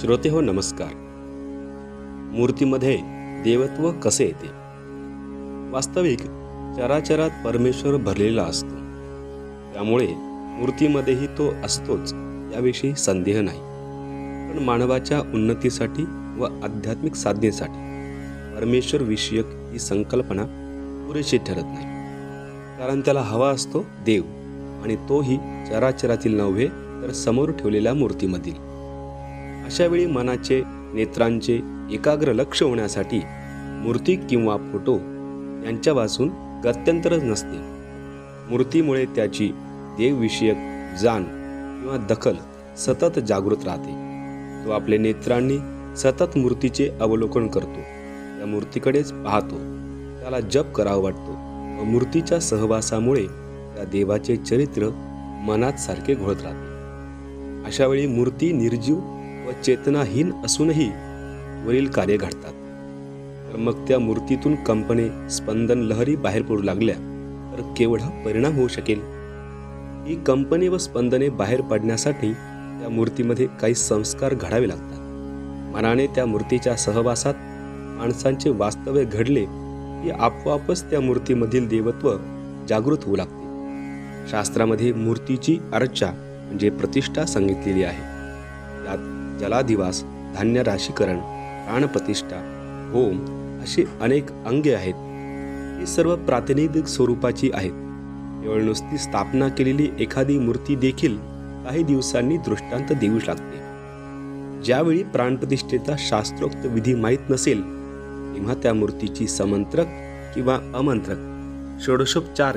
श्रोते हो नमस्कार. मूर्तीमध्ये देवत्व कसे येते? वास्तविक चराचरात परमेश्वर भरलेला असतो. त्यामुळे मूर्तीमध्येही तो असतोच याविषयी संदेह नाही. पण मानवाच्या उन्नतीसाठी व आध्यात्मिक साधनेसाठी परमेश्वर विषयक ही संकल्पना पुरेशी ठरत नाही. कारण त्याला हवा असतो देव आणि तोही चराचरातील नव्हे तर समोर ठेवलेल्या मूर्तीमधील. अशावेळी मनाचे नेत्रांचे एकाग्र लक्ष होण्यासाठी मूर्ती किंवा फोटो यांच्यापासून गत्यंतरच नसते. मूर्तीमुळे त्याची देवविषयक जाण किंवा दखल सतत जागृत राहते. तो आपल्या नेत्रांनी सतत मूर्तीचे अवलोकन करतो. त्या मूर्तीकडेच पाहतो. त्याला जप करावा वाटतो. व मूर्तीच्या सहवासामुळे त्या देवाचे चरित्र मनात सारखे घोळत राहते. अशावेळी मूर्ती निर्जीव व चेतनाहीन असूनही वरील कार्य घडतात. तर मग त्या मूर्तीतून कंपने स्पंदन लहरी बाहेर पडू लागल्या. तर केवढा परिणाम होऊ शकेल? ही कंपने व स्पंदने बाहेर पडण्यासाठी त्या मूर्तीमध्ये काही संस्कार घडावे लागतात. मनाने त्या मूर्तीच्या सहवासात माणसांचे वास्तव्य घडले की आपोआपच त्या मूर्तीमधील देवत्व जागृत होऊ लागते. शास्त्रामध्ये मूर्तीची अर्चा म्हणजे प्रतिष्ठा सांगितलेली आहे. त्यात जलाधिवास धान्य राशीकरण प्राणप्रतिष्ठा होम अशी अनेक अंगे आहेत. ही सर्व प्रातिनिधिक स्वरूपाची आहेत. केवळ नुसती स्थापना केलेली एखादी मूर्ती देखील काही दिवसांनी दृष्टांत देऊ लागते. ज्यावेळी प्राणप्रतिष्ठेचा शास्त्रोक्त विधी माहीत नसेल तेव्हा त्या मूर्तीची समंत्रक किंवा अमंत्रक षोडशोपचार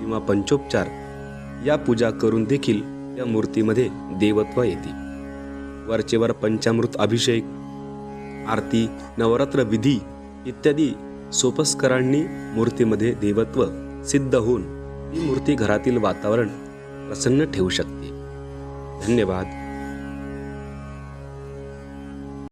किंवा पंचोपचार या पूजा करून देखील या मूर्तीमध्ये देवत्व येते. वरचेवर पंचामृत अभिषेक आरती नवरात्र विधी इत्यादी सोपस्करांनी मूर्तीमध्ये देवत्व सिद्ध होऊन ही मूर्ती घरातील वातावरण प्रसन्न ठेवू शकते. धन्यवाद.